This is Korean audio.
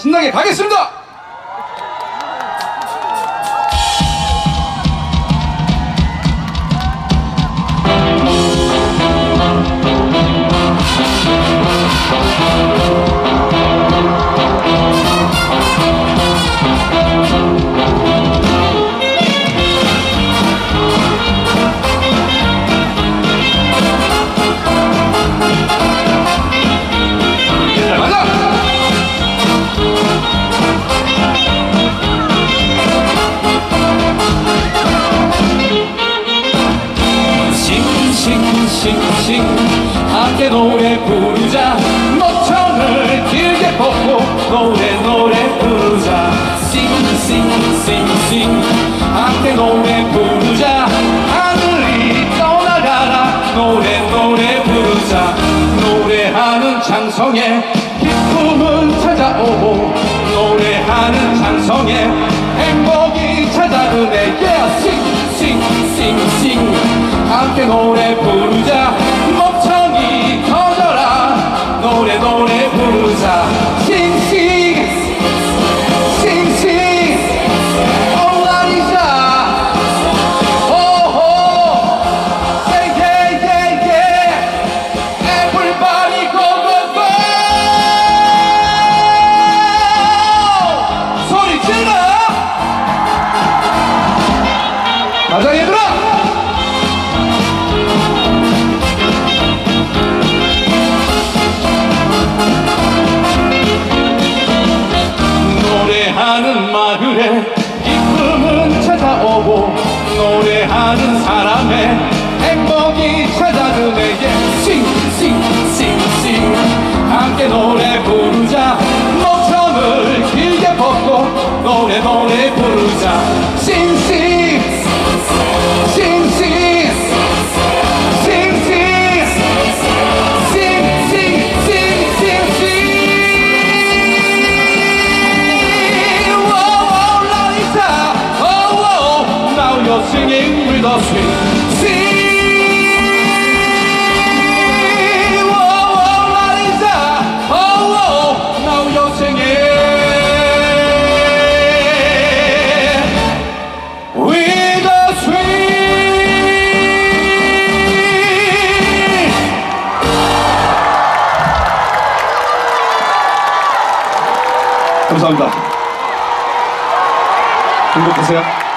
신나게 가겠습니다. 싱싱싱싱 함께 노래 부르자. 목청을 길게 뻗고 노래 노래 부르자. 싱싱싱싱. 함께 노래 부르자. 하늘이 떠나가라. 노래 노래 부르자. 노래하는 장성에 기쁨은 찾아오고 노래하는 장성에 행복이 찾아오네. Yeah, 싱 싱 싱 싱. 함께 노래 가자 얘들아. 노래하는 마을에 기쁨은 찾아오고 노래하는 사람의 행복이 찾아드네 싱싱싱싱. 함께 노래 부르자. 목청을 길게 뻗고 노래 노래 부르자 감사합니다. 행복하세요.